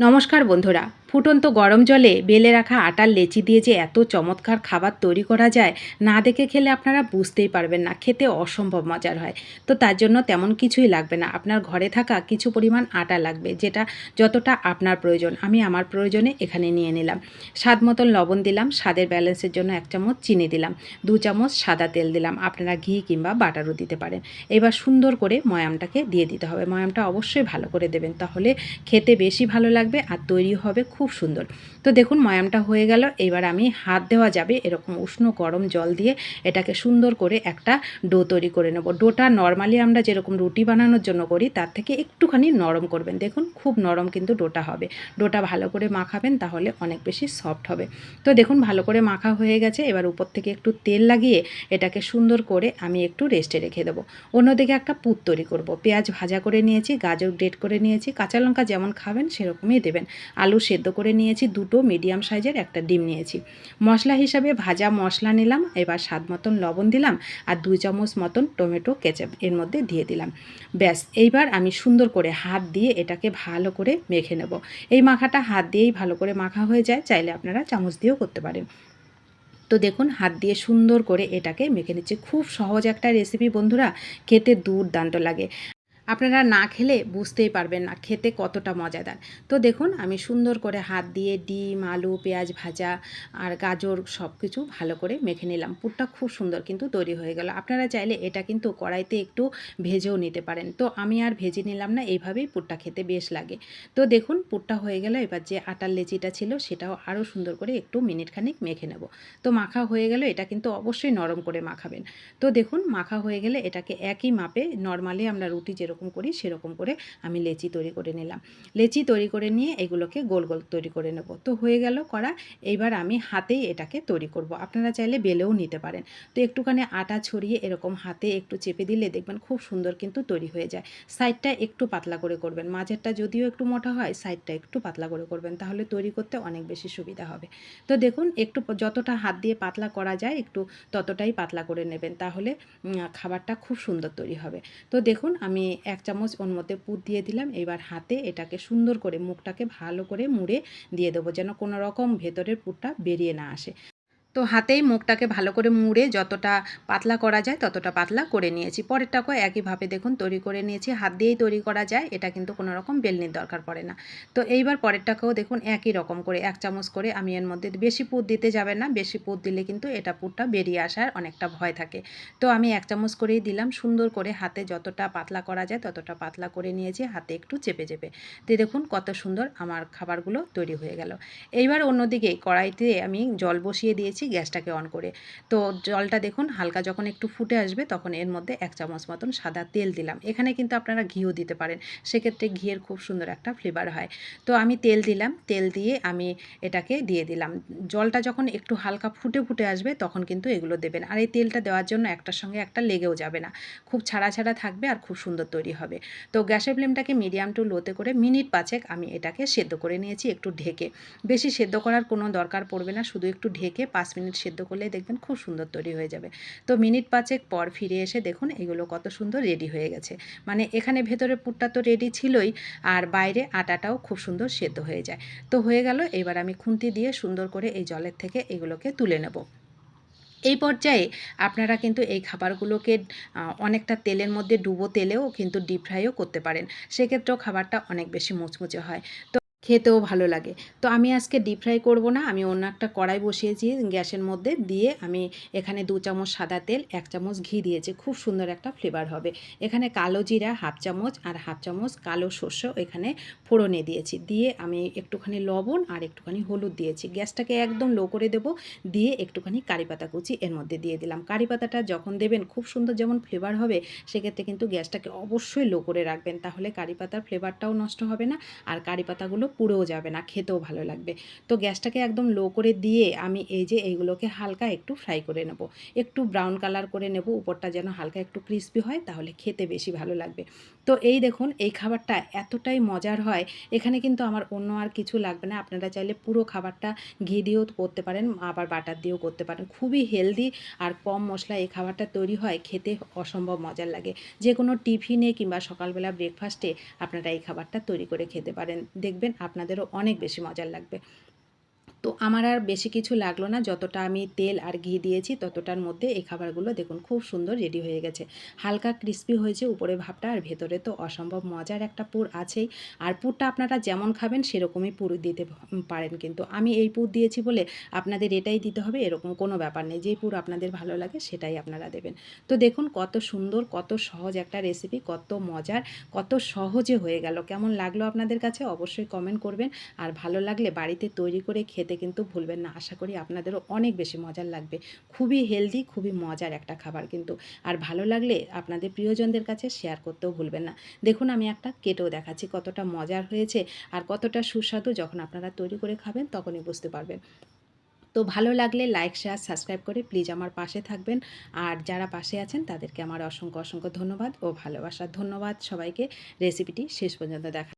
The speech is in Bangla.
নমস্কার বন্ধুরা। ফুটন্ত গরম জলে বেলে রাখা আটার লেচি দিয়ে যে এত চমৎকার খাবার তৈরি করা যায়, না দেখে খেলে আপনারা বুঝতেই পারবেন না। খেতে অসম্ভব মজার হয়। তো তার জন্য তেমন কিছুই লাগবে না। আপনার ঘরে থাকা কিছু পরিমাণ আটা লাগবে, যেটা যতটা আপনার প্রয়োজন। আমি আমার প্রয়োজনে এখানে নিয়ে নিলাম। স্বাদ মতন লবণ দিলাম, স্বাদের ব্যালেন্সের জন্য এক চামচ চিনি দিলাম, দু চামচ সাদা তেল দিলাম। আপনারা ঘি কিংবা বাটারও দিতে পারেন। এবার সুন্দর করে ময়ামটাকে দিয়ে দিতে হবে। ময়ামটা অবশ্যই ভালো করে দেবেন, তাহলে খেতে বেশি ভালো লাগবে আর তৈরি হবে খুব সুন্দর। তো দেখুন, ময়ামটা হয়ে গেল। এবার আমি হাত দেওয়া যাবে এরকম উষ্ণ গরম জল দিয়ে এটাকে সুন্দর করে একটা ডো তৈরি করে নেব। ডোটা নর্মালি আমরা যেরকম রুটি বানানোর জন্য করি, তার থেকে একটুখানি নরম করবেন। দেখুন, খুব নরম কিন্তু ডোটা হবে। ডোটা ভালো করে মাখাবেন, তাহলে অনেক বেশি সফট হবে। তো দেখুন, ভালো করে মাখা হয়ে গেছে। এবার উপর থেকে একটু তেল লাগিয়ে এটাকে সুন্দর করে আমি একটু রেস্টে রেখে দেবো। অন্যদিকে একটা পুত তৈরি করব। পেঁয়াজ ভাজা করে নিয়েছি, গাজর গ্রেট করে নিয়েছি, কাঁচা লঙ্কা যেমন খাবেন সেরকমই দেবেন। আলু সেদ্ধ করে নিয়েছি দুটো মিডিয়াম সাইজের একটা ডিম নিয়েছি। মশলা হিসাবে ভাজা মশলা নিলাম, এবার স্বাদ মতন লবণ দিলাম আর দুই চামচ মতন টমেটো, কেচাপ এর মধ্যে দিয়ে দিলাম। ব্যাস, এইবার আমি সুন্দর করে হাত দিয়ে এটাকে ভালো করে মেখে নেব। এই মাখাটা হাত দিয়েই ভালো করে মাখা হয়ে যায়, চাইলে আপনারা চামচ দিয়েও করতে পারেন। তো দেখুন, হাত দিয়ে সুন্দর করে এটাকে মেখে নিচ্ছে। খুব সহজ একটা রেসিপি বন্ধুরা, খেতে দুর্দান্ত লাগে। আপনারা না খেলে বুঝতেই পারবেন না খেতে কতটা মজাদার। তো দেখুন, আমি সুন্দর করে হাত দিয়ে ডিম, আলু, পেঁয়াজ ভাজা আর গাজর সব কিছু ভালো করে মেখে নিলাম। পুরটা খুব সুন্দর কিন্তু তৈরি হয়ে গেল। আপনারা চাইলে এটা কিন্তু কড়াইতে একটু ভেজেও নিতে পারেন। তো আমি আর ভেজে নিলাম না, এইভাবেই পুরটা খেতে বেশ লাগে। তো দেখুন, পুরটা হয়ে গেল। এবার যে আটার লেচিটা ছিল সেটাও আরও সুন্দর করে একটু মিনিট খানিক মেখে নেব। তো মাখা হয়ে গেল, এটা কিন্তু অবশ্যই নরম করে মাখাবেন। তো দেখুন, মাখা হয়ে গেলে এটাকে একই মাপে নর্মালি আমরা রুটি যেরকম করি, সেরকম করে আমি লেচি তৈরি করে নিলাম। লেচি তৈরি করে নিয়ে এগুলোকে গোল গোল তৈরি করে নেব। তো হয়ে গেল করা এইবার আমি হাতেই এটাকে তৈরি করব। আপনারা চাইলে বেলেও নিতে পারেন। তো একটুখানি আটা ছড়িয়ে এরকম হাতে একটু চেপে দিলে দেখবেন খুব সুন্দর কিন্তু তৈরি হয়ে যায়। সাইডটা একটু পাতলা করে করবেন। মাঝেরটা যদিও একটু মোটা হয়, সাইডটা একটু পাতলা করে করবেন। তাহলে তৈরি করতে অনেক বেশি সুবিধা হবে। তো দেখুন, একটু যতটা হাত দিয়ে পাতলা করা যায়, একটু ততটাই পাতলা করে নেবেন। তাহলে খাবারটা খুব সুন্দর তৈরি হবে। তো দেখুন, আমি এক চামচ ওর মধ্যে পুর দিয়ে দিলাম। এবার হাতে এটাকে সুন্দর করে মুখটাকে ভালো করে মুড়ে দিয়ে দেবো যেন কোনো রকম ভেতরের পুরটা বেরিয়ে না আসে। তো হাতেই মুখটাকে ভালো করে মুড়ে যতটা পাতলা করা যায় ততটা পাতলা করে নিয়েছি। পরেরটাকেও একইভাবে দেখুন তৈরি করে নিয়েছি। হাত দিয়েই তৈরি করা যায়, এটা কিন্তু কোনো রকম বেলনির দরকার পড়ে না। তো এইবার পরেরটাকেও দেখুন একই রকম করে, এক চামচ করে আমি এর মধ্যে বেশি পুর দিতে যাবেন না, বেশি পুর দিলে কিন্তু এটা পুরটা বেরিয়ে আসার অনেকটা ভয় থাকে। তো আমি এক চামচ করেই দিলাম, সুন্দর করে হাতে যতটা পাতলা করা যায় ততটা পাতলা করে নিয়েছি, হাতে একটু চেপে চেপে। তো দেখুন কত সুন্দর আমার খাবারগুলো তৈরি হয়ে গেল। এইবার অন্যদিকে কড়াইতে আমি জল বসিয়ে দিয়েছি গ্যাসটাকে অন করে। তো জলটা দেখুন, হালকা যখন একটু ফুটে আসবে তখন এর মধ্যে এক চামচ মতন সাদা তেল দিলাম। এখানে কিন্তু আপনারা ঘিও দিতে পারেন, সেক্ষেত্রে ঘিয়ের খুব সুন্দর একটা ফ্লেভার হয়। তো আমি তেল দিলাম, তেল দিয়ে আমি এটাকে দিয়ে দিলাম। জলটা যখন একটু হালকা ফুটে ফুটে আসবে তখন কিন্তু এগুলো দেবেন। আর এই তেলটা দেওয়ার জন্য একটার সঙ্গে একটা লেগেও যাবে না। খুব ছাড়া ছাড়া থাকবে আর খুব সুন্দর তৈরি হবে। তো গ্যাসের ফ্লেমটাকে মিডিয়াম টু লোতে করে মিনিট পাঁচেক আমি এটাকে সেদ্ধ করে নিয়েছি একটু ঢেকে। বেশি সেদ্ধ করার কোনো দরকার পড়বে না, শুধু একটু ঢেকে পাঁচ মিনিট সেদ্ধ করলেই দেখবেন খুব সুন্দর তৈরি হয়ে যাবে। তো মিনিট পাঁচেক পর ফিরে এসে দেখুন এগুলো কত সুন্দর রেডি হয়ে গেছে। মানে এখানে ভেতরে পুরটা তো রেডি ছিলই, আর বাইরে আটাটাও খুব সুন্দর সেদ্ধ হয়ে যায়। তো হয়ে গেল, এবার আমি খুন্তি দিয়ে সুন্দর করে এই জলের থেকে এগুলোকে তুলে নেব। এই পর্যায়ে আপনারা কিন্তু এই খাবারগুলোকে অনেকটা তেলের মধ্যে ডুবো তেলেও কিন্তু ডিপ ফ্রাইও করতে পারেন। সেক্ষেত্রেও খাবারটা অনেক বেশি মুচমুচে হয়। তো খেতেও ভালো লাগে। তো আমি আজকে ডিপ ফ্রাই করব না, আমি অন্য একটা কড়াই বসিয়েছি গ্যাসের মধ্যে দিয়ে আমি এখানে দু চামচ সাদা তেল, এক চামচ ঘি দিয়েছি, খুব সুন্দর একটা ফ্লেভার হবে। এখানে কালো জিরা হাফ চামচ আর হাফ চামচ কালো শস্য এখানে ফোড়নে দিয়েছি, দিয়ে আমি একটুখানি লবণ আর একটুখানি হলুদ দিয়েছি। গ্যাসটাকে একদম লো করে দেবো, দিয়ে একটুখানি কারি পাতা কুচি এর মধ্যে দিয়ে দিলাম। কারি পাতাটা যখন দেবেন খুব সুন্দর যেমন ফ্লেভার হবে, সেক্ষেত্রে কিন্তু গ্যাসটাকে অবশ্যই লো করে রাখবেন, তাহলে কারি পাতার ফ্লেভারটাও নষ্ট হবে না, আর কারি পাতাগুলো পুড়েও যাবে না, খেতেও ভালো লাগবে। তো গ্যাসটাকে একদম লো করে দিয়ে আমি এই যে এইগুলোকে হালকা একটু ফ্রাই করে নেব। একটু ব্রাউন কালার করে নেব, উপরটা যেন হালকা একটু ক্রিস্পি হয়, তাহলে খেতে বেশি ভালো লাগবে। তো এই দেখুন, এই খাবারটা এতটাই মজার হয়, এখানে কিন্তু আমার অন্য আর কিছু লাগবে না। আপনারা চাইলে পুরো খাবারটা ঘি দিয়েও করতে পারেন, আবার বাটার দিয়েও করতে পারেন। খুবই হেলদি আর কম মশলা এই খাবারটা তৈরি হয়, খেতে অসম্ভব মজার লাগে। যে কোনো টিফিনে কিংবা সকালবেলা ব্রেকফাস্টে আপনারা এই খাবারটা তৈরি করে খেতে পারেন। দেখবেন আপনাদেরও অনেক বেশি মজার লাগবে। তো আমার আর বেশি কিছু লাগল না। যতটা আমি তেল আর ঘি দিয়েছি, ততটার মধ্যে এই খাবারগুলো দেখুন খুব সুন্দর রেডি হয়ে গেছে। হালকা ক্রিস্পি হয়েছে উপরে ভাবটা আর ভেতরে তো অসম্ভব মজার একটা পুর আছেই। আর পুরটা আপনারা যেমন খাবেন সেরকমই পুর দিতে পারেন কিন্তু। আমি এই পুর দিয়েছি বলে আপনাদের এটাই দিতে হবে, এরকম কোনো ব্যাপার নেই। যেই পুর আপনাদের ভালো লাগে সেটাই আপনারা দেবেন। তো দেখুন কত সুন্দর, কত সহজ একটা রেসিপি কত মজার, কত সহজে হয়ে গেল। কেমন লাগল আপনাদের কাছে অবশ্যই কমেন্ট করবেন। আর ভালো লাগলে বাড়িতে তৈরি করে খেতে কিন্তু ভুলবেন না। আশা করি আপনাদেরও অনেক বেশি মজার লাগবে। খুবই হেলদি খুবই মজার একটা খাবার কিন্তু। আর ভালো লাগলে আপনাদের প্রিয়জনদের কাছে শেয়ার করতেও ভুলবেন না। দেখুন, আমি একটা কেটেও দেখাচ্ছি কতটা মজার হয়েছে আর কতটা সুস্বাদু যখন আপনারা তৈরি করে খাবেন তখনই বুঝতে পারবেন। তো ভালো লাগলে লাইক শেয়ার সাবস্ক্রাইব করে প্লিজ আমার পাশে থাকবেন। আর যারা পাশে আছেন তাদেরকে আমার অসংখ্য অসংখ্য ধন্যবাদ ও ভালোবাসা। ধন্যবাদ সবাইকে। রেসিপিটি শেষ পর্যন্ত দেখা